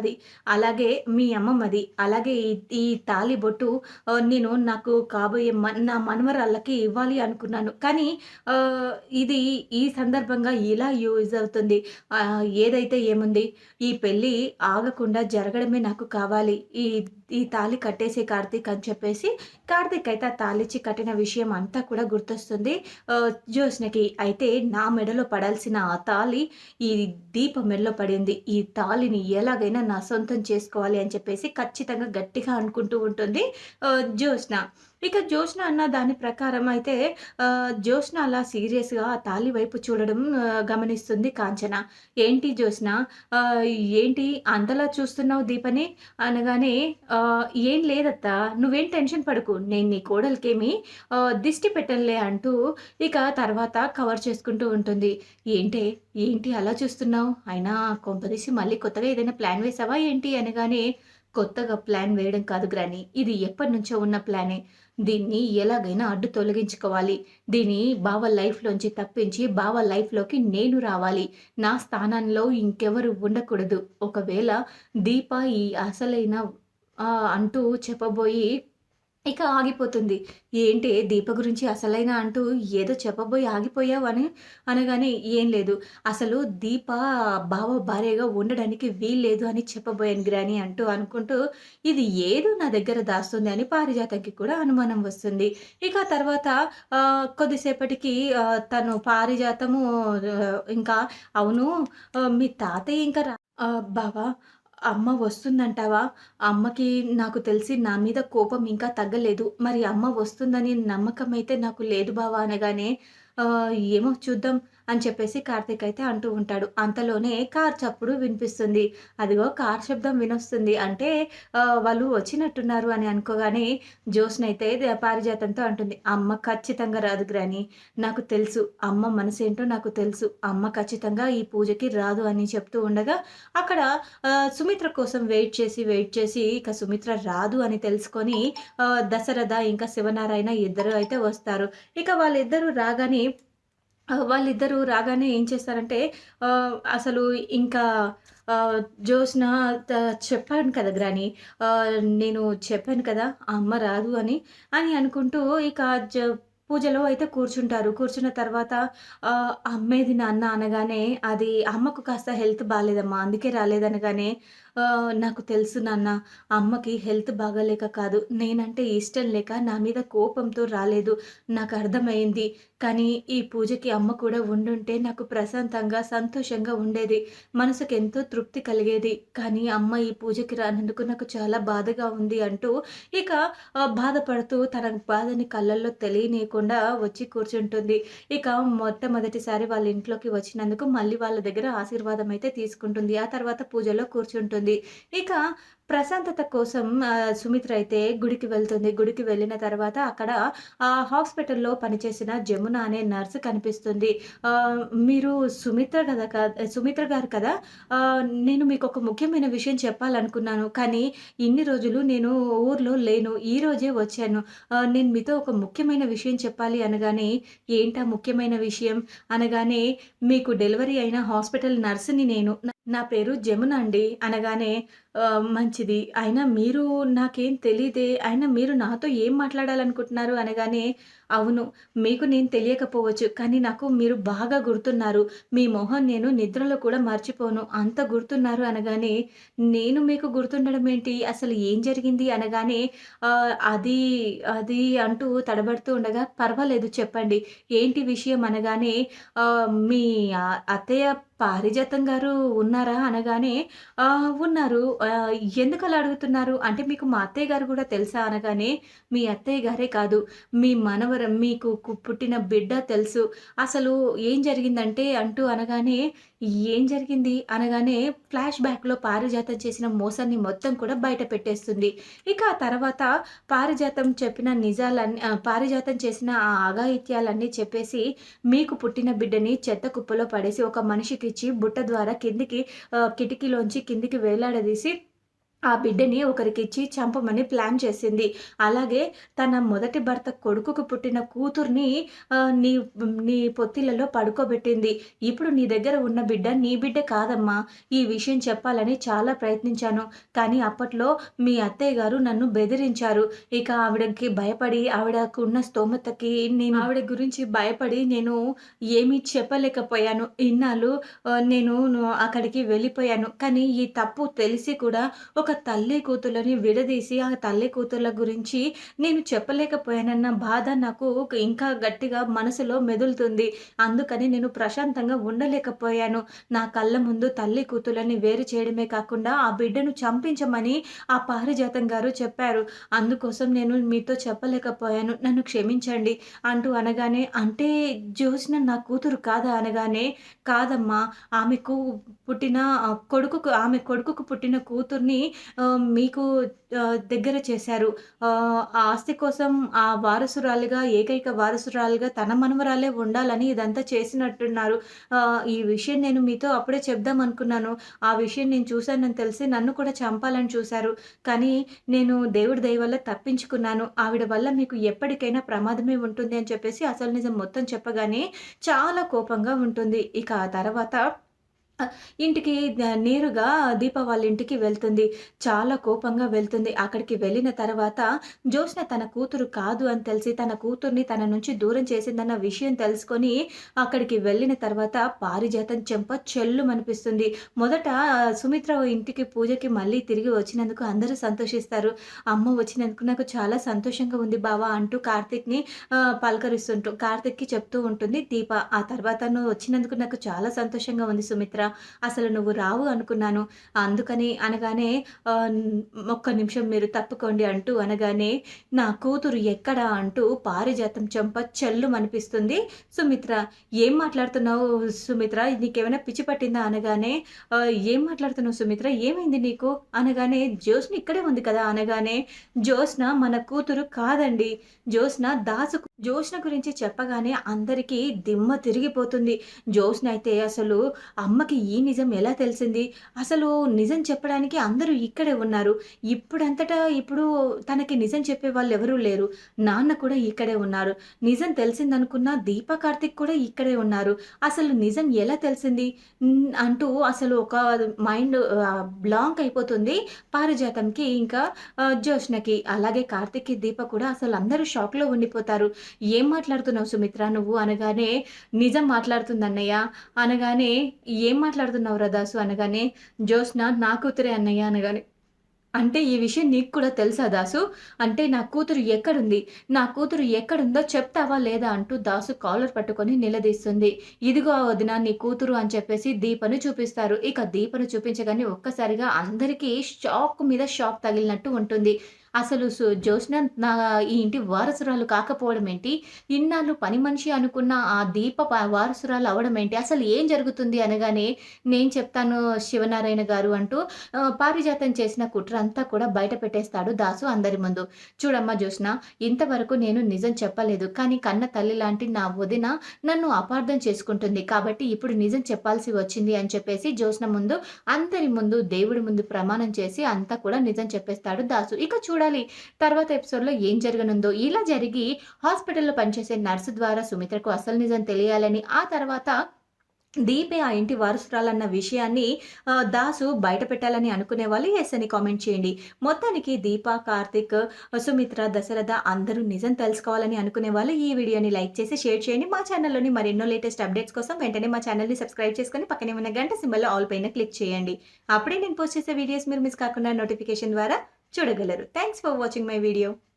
అది అలాగే మీ అమ్మమ్మది అలాగే ఈ ఈ తాళి బొట్టు నేను నాకు కాబోయే నా మనవరాళ్ళకి ఇవ్వాలి అనుకున్నాను. కానీ ఇది ఈ సందర్భంగా ఇలా యూజ్ అవుతుంది. ఏదైతే ఏముంది ఈ పెళ్ళి ఆగకుండా జరగడమే నాకు కావాలి. ఈ ఈ తాళి కట్టేసి కార్తీక్ అని చెప్పేసి కార్తీక్ అయితే ఆ తాళిచ్చి కట్టిన విషయం అంతా కూడా గుర్తొస్తుంది జ్యోత్స్నకి. అయితే నా మెడలో పడాల్సిన ఆ తాళి ఈ దీప మెడలో పడింది. ఈ తాళిని ఎలాగైనా నా సొంతం చేసుకోవాలి అని చెప్పేసి ఖచ్చితంగా గట్టిగా అనుకుంటూ ఉంటుంది ఆహ్, జ్యోత్స్న. ఇక జ్యోష్ణ అన్న దాని ప్రకారం అయితే జ్యోష్ణ అలా సీరియస్‌గా తాలి తాళి వైపు చూడడం గమనిస్తుంది కాంచన. ఏంటి జ్యోష్ణ ఏంటి అంతలా చూస్తున్నావు దీపని అనగానే "ఏం లేదత్తా నువ్వేం టెన్షన్ పడకు. నేను నీ కోడలికేమి దిష్టి పెట్టనులే" అంటూ ఇక తర్వాత కవర్ చేసుకుంటూ ఉంటుంది. ఏంటే ఏంటి అలా చూస్తున్నావు? అయినా కొంపదీసి మళ్ళీ కొత్తగా ఏదైనా ప్లాన్ వేసావా ఏంటి? అనగానే కొత్తగా ప్లాన్ వేయడం కాదు గ్రాని. ఇది ఎప్పటినుంచో ఉన్న ప్లానే. దీన్ని ఎలాగైనా అడ్డు తొలగించుకోవాలి. దీన్ని బావ లైఫ్‌లోంచి తప్పించి బావ లైఫ్‌లోకి నేను రావాలి. నా స్థానంలో ఇంకెవరు ఉండకూడదు. ఒకవేళ దీప ఈ అసలైన అంటూ చెప్పబోయి ఇక ఆగిపోతుంది. ఏంటి దీప గురించి అసలైన అంటూ ఏదో చెప్పబోయి ఆగిపోయావు అని అనగానే ఏం లేదు. అసలు దీప బావ భార్యగా ఉండడానికి వీల్లేదు అని చెప్పబోయాను గ్రాని అంటూ అనుకుంటూ ఇది ఏదో నా దగ్గర దాస్తుంది అని పారిజాతంకి కూడా అనుమానం వస్తుంది. ఇక తర్వాత కొద్దిసేపటికి తను పారిజాతము ఇంకా అవును మీ తాతయ్య ఇంకా రా బావ అమ్మ వస్తుందంటావా? అమ్మకి నాకు తెలిసి నా మీద కోపం ఇంకా తగ్గలేదు. మరి అమ్మ వస్తుందని నమ్మకం అయితే నాకు లేదు బావ అనగానే ఏమో చూద్దాం అని చెప్పేసి కార్తీక్ అయితే అంటూ ఉంటాడు. అంతలోనే కార్ చప్పుడు వినిపిస్తుంది. అదిగో కార్ శబ్దం వినొస్తుంది. అంటే వాళ్ళు వచ్చినట్టున్నారు అని అనుకోగానే జ్యోత్స్న అయితే పారిజాతంతో అంటుంది. అమ్మ ఖచ్చితంగా రాదు గ్రాని. నాకు తెలుసు. అమ్మ మనసేంటో నాకు తెలుసు. అమ్మ ఖచ్చితంగా ఈ పూజకి రాదు అని చెప్తూ ఉండగా అక్కడ సుమిత్ర కోసం వెయిట్ చేసి, వెయిట్ చేసి ఇక సుమిత్ర రాదు అని తెలుసుకొని దశరథ ఇంకా శివనారాయణ ఇద్దరు అయితే వస్తారు. ఇక వాళ్ళిద్దరూ రాగానే వాళ్ళిద్దరూ రాగానే ఏం చేస్తారంటే అసలు ఇంకా జోస్న చెప్పాను కదా గ్రాని నేను చెప్పాను కదా! ఆ అమ్మ రాదు అని, అని అనుకుంటూ ఇక జ పూజలో అయితే కూర్చుంటారు. కూర్చున్న తర్వాత అమ్మేది నాన్న అనగానే అది అమ్మకు కాస్త హెల్త్ బాగాలేదమ్మా అందుకే రాలేదనగానే నాకు తెలుసు నాన్న అమ్మకి హెల్త్ బాగాలేక కాదు. నేనంటే ఇష్టం లేక నా మీద కోపంతో రాలేదు. నాకు అర్థమైంది. కానీ ఈ పూజకి అమ్మ కూడా ఉండుంటే నాకు ప్రశాంతంగా, సంతోషంగా ఉండేది. మనసుకు ఎంతో తృప్తి కలిగేది. కానీ అమ్మ ఈ పూజకి రానందుకు నాకు చాలా బాధగా ఉంది అంటూ ఇక బాధపడుతూ తన బాధని కళ్ళల్లో తెలియనీయకుండా వచ్చి కూర్చుంటుంది. ఇక మొట్టమొదటిసారి వాళ్ళ ఇంట్లోకి వచ్చినందుకు మళ్ళీ వాళ్ళ దగ్గర ఆశీర్వాదం అయితే తీసుకుంటుంది. ఆ తర్వాత పూజలో కూర్చుంటుంది. ఇక ప్రశాంతత కోసం సుమిత్ర అయితే గుడికి వెళ్తుంది. గుడికి వెళ్ళిన తర్వాత అక్కడ ఆహ్, హాస్పిటల్‌లో పనిచేసిన జమున అనే నర్స్ కనిపిస్తుంది. "మీరు సుమిత్ర కదా సుమిత్ర గారు కదా! నేను మీకు ఒక ముఖ్యమైన విషయం చెప్పాలనుకున్నాను. కానీ ఇన్ని రోజులు నేను ఊర్లో లేను. ఈ రోజే వచ్చాను. నేను మీతో ఒక ముఖ్యమైన విషయం చెప్పాలి" అనగానే ఏంటా ముఖ్యమైన విషయం అనగానే "మీకు డెలివరీ అయిన హాస్పిటల్ నర్స్‌ని నేను. నా పేరు జమున అండి" అనగానే మంచిది. అయినా మీరు నాకేం తెలియదే అయినా మీరు నాతో ఏం మాట్లాడాలనుకుంటున్నారు అనగానే అవును. మీకు నేను తెలియకపోవచ్చు. కానీ నాకు మీరు బాగా గుర్తున్నారు. మీ మొహం నేను నిద్రలో కూడా మర్చిపోను. అంత గుర్తున్నారు అనగానే నేను మీకు గుర్తుండడం ఏంటి? అసలు ఏం జరిగింది? అనగానే అది అది అంటూ తడబడుతూ ఉండగా పర్వాలేదు చెప్పండి. ఏంటి విషయం అనగానే మీ అత్తయ్య పారిజాతం గారు ఉన్నారా? అనగానే ఉన్నారు. ఎందుకు ఎందుకలా అడుగుతున్నారు? అంటే మీకు మా అత్తయ్య గారు కూడా తెలుసా? అనగానే మీ అత్తయ్య గారే కాదు. మీ మనవరం మీకు కు పుట్టిన బిడ్డ తెలుసు. అసలు ఏం జరిగిందంటే అంటూ అనగానే ఏం జరిగింది? అనగానే ఫ్లాష్ బ్యాక్‌లో పారిజాతం చేసిన మోసాన్ని మొత్తం కూడా బయట పెట్టేస్తుంది. ఇక ఆ తర్వాత పారిజాతం చెప్పిన నిజాలన్నీ పారిజాతం చేసిన ఆ అఘాయిత్యాలన్నీ చెప్పేసి మీకు పుట్టిన బిడ్డని చెత్త కుప్పలో పడేసి ఒక మనిషికి ఇచ్చి బుట్ట ద్వారా కిందికి కిటికీలోంచి కిందికి వేలాడదీసి ఆ బిడ్డని ఒకరికిచ్చి చంపమని ప్లాన్ చేసింది. అలాగే తన మొదటి భర్త కొడుకుకు పుట్టిన కూతుర్ని నీ నీ పొత్తిలలో పడుకోబెట్టింది. ఇప్పుడు నీ దగ్గర ఉన్న బిడ్డ నీ బిడ్డ కాదమ్మా! ఈ విషయం చెప్పాలని చాలా ప్రయత్నించాను. కానీ అప్పట్లో మీ అత్తయ్య గారు నన్ను బెదిరించారు. ఇక ఆవిడకి భయపడి ఆవిడకున్న స్తోమతకి నేను ఆవిడ గురించి భయపడి నేను ఏమీ చెప్పలేకపోయాను. ఇన్నాళ్ళు నేను అక్కడికి వెళ్ళిపోయాను. కానీ ఈ తప్పు తెలిసి కూడా ఒక తల్లి కూతుర్లని విడదీసి, ఆ తల్లి కూతుర్ల గురించి నేను చెప్పలేకపోయానన్న బాధ నాకు ఇంకా గట్టిగా మనసులో మెదులుతుంది. అందుకని నేను ప్రశాంతంగా ఉండలేకపోయాను. నా కళ్ళ ముందు తల్లి కూతుర్లని వేరు చేయడమే కాకుండా, ఆ బిడ్డను చంపించమని ఆ పారిజాతం గారు చెప్పారు. అందుకోసం నేను మీతో చెప్పలేకపోయాను. నన్ను క్షమించండి అంటూ అనగానే, అంటే జ్యోత్స్న నా కూతురు కాదా అనగానే, కాదమ్మా ఆమెకు పుట్టిన కొడుకుకు ఆమె కొడుకుకు పుట్టిన కూతుర్ని మీకు దగ్గర చేశారు. ఆ ఆస్తి కోసం ఆ వారసురాలిగా, ఏకైక వారసురాలిగా తన మనవరాలే ఉండాలని ఇదంతా చేసినట్టున్నారు. ఈ విషయం నేను మీతో అప్పుడే చెప్దాం అనుకున్నాను. ఆ విషయం నేను చూశానని తెలిసి నన్ను కూడా చంపాలని చూశారు. కానీ నేను దేవుడి దయ వల్ల తప్పించుకున్నాను. ఆవిడ వల్ల మీకు ఎప్పటికైనా ప్రమాదమే ఉంటుంది అని చెప్పేసి అసలు నిజం మొత్తం చెప్పగానే చాలా కోపంగా ఉంటుంది. ఇక ఆ తర్వాత ఇంటికి నేరుగా దీప వాళ్ళ ఇంటికి వెళ్తుంది. చాలా కోపంగా వెళ్తుంది. అక్కడికి వెళ్ళిన తర్వాత జ్యోత్స్న తన కూతురు కాదు అని తెలిసి, తన కూతుర్ని తన నుంచి దూరం చేసిందన్న విషయం తెలుసుకొని అక్కడికి వెళ్ళిన తర్వాత పారిజాతం చెంప చెల్లుమనిపిస్తుంది. మొదట సుమిత్ర ఇంటికి పూజకి మళ్ళీ తిరిగి వచ్చినందుకు అందరూ సంతోషిస్తారు. అమ్మ వచ్చినందుకు నాకు చాలా సంతోషంగా ఉంది బావా అంటూ కార్తీక్‌ని పలకరిస్తుంటూ కార్తీక్‌కి చెప్తూ ఉంటుంది దీప. ఆ తర్వాత నువ్వు వచ్చినందుకు నాకు చాలా సంతోషంగా ఉంది సుమిత్ర. అసలు నువ్వు రావు అనుకున్నాను. అందుకని అనగానే ఒక్క నిమిషం మీరు తప్పుకోండి అంటూ అనగానే, నా కూతురు ఎక్కడ అంటూ పారిజాతం చెంప చెల్లుమనిపిస్తుంది సుమిత్ర. ఏం మాట్లాడుతున్నావు సుమిత్ర? నీకేమైనా పిచ్చి పట్టిందా అనగానే, ఏం మాట్లాడుతున్నావు సుమిత్ర? ఏమైంది నీకు? అనగానే, జ్యోత్స్న ఇక్కడే ఉంది కదా! అనగానే, జ్యోత్స్న మన కూతురు కాదండి. జ్యోత్స్న దాసు జ్యోత్స్న గురించి చెప్పగానే అందరికీ దిమ్మ తిరిగిపోతుంది. జ్యోత్స్న అయితే అసలు అమ్మకి ఈ నిజం ఎలా తెలిసింది? అసలు నిజం చెప్పడానికి అందరూ ఇక్కడే ఉన్నారు. ఇప్పుడంతటా ఇప్పుడు తనకి నిజం చెప్పే వాళ్ళు ఎవరూ లేరు. నాన్న కూడా ఇక్కడే ఉన్నారు. నిజం తెలిసిందనుకున్న దీప, కార్తిక్ కూడా ఇక్కడే ఉన్నారు. అసలు నిజం ఎలా తెలిసింది? అంటూ అసలు ఒక మైండ్ బ్లాంక్ అయిపోతుంది పారిజాతంకి ఇంకా జ్యోష్ణకి అలాగే కార్తిక్కి దీప కూడా అసలు అందరూ షాక్‌లో ఉండిపోతారు. ఏం మాట్లాడుతున్నావు సుమిత్ర నువ్వు? అనగానే, నిజం మాట్లాడుతుంది అన్నయ్య. అనగానే, ఏం మాట్లాడుతున్నావు దాసు? అనగానే, జ్యోత్స్న నా కూతురే అన్నయ్య అనగానే, అంటే ఈ విషయం నీకు కూడా తెలుసా దాసు? అంటే నా కూతురు ఎక్కడుంది? నా కూతురు ఎక్కడుందో చెప్తావా లేదా? అంటూ దాసు కాలర్ పట్టుకొని నిలదీస్తుంది. ఇదిగో వదిన నీ కూతురు అని చెప్పేసి దీపను చూపిస్తారు. ఇక దీపను చూపించగానే ఒక్కసారిగా అందరికీ షాక్ మీద షాక్ తగిలినట్టు ఉంటుంది. అసలు సు జ్యోత్స్న నా ఈ ఇంటి వారసురాలు కాకపోవడం ఏంటి? ఇన్నాళ్ళు పని మనిషి అనుకున్న ఆ దీప వారసురాలు అవడం ఏంటి? అసలు ఏం జరుగుతుంది? అనగానే, నేను చెప్తాను శివనారాయణ గారు అంటూ పారిజాతం చేసిన కుట్ర అంతా కూడా బయట పెట్టేస్తాడు దాసు అందరి ముందు. చూడమ్మా జ్యోత్స్న, ఇంతవరకు నేను నిజం చెప్పలేదు. కానీ కన్న తల్లి లాంటి నా వదిన నన్ను అపార్థం చేసుకుంటుంది. కాబట్టి ఇప్పుడు నిజం చెప్పాల్సి వచ్చింది అని చెప్పేసి జ్యోత్స్న ముందు, అందరి ముందు, దేవుడి ముందు ప్రమాణం చేసి అంతా కూడా నిజం చెప్పేస్తాడు దాసు. ఇక చూడాలి తర్వాత ఎపిసోడ్‌లో ఏం జరగనుందో. ఇలా జరిగి హాస్పిటల్‌లో పనిచేసే నర్సు ద్వారా సుమిత్రకు అసలు నిజం తెలియాలని, ఆ తర్వాత దీపే ఆ ఇంటి వారసురాలన్న విషయాన్ని దాసు బయట పెట్టాలని అనుకునే వాళ్ళు ఎస్ అని కామెంట్ చేయండి. మొత్తానికి దీప, కార్తీక్, సుమిత్ర, దశరథ అందరూ నిజం తెలుసుకోవాలని అనుకునే వాళ్ళు ఈ వీడియోని లైక్ చేసి షేర్ చేయండి. మా ఛానల్‌లోని మరెన్నో లేటెస్ట్ అప్డేట్స్ కోసం వెంటనే మా ఛానల్‌ని సబ్స్క్రైబ్ చేసుకొని పక్కనే ఉన్న గంట సింబల్‌లో ఆల్ పైన క్లిక్ చేయండి. అప్పుడే నేను పోస్ట్ చేసే వీడియోస్ మీరు మిస్ కాకుండా నోటిఫికేషన్ ద్వారా చూడగలరు. Thanks for watching my video.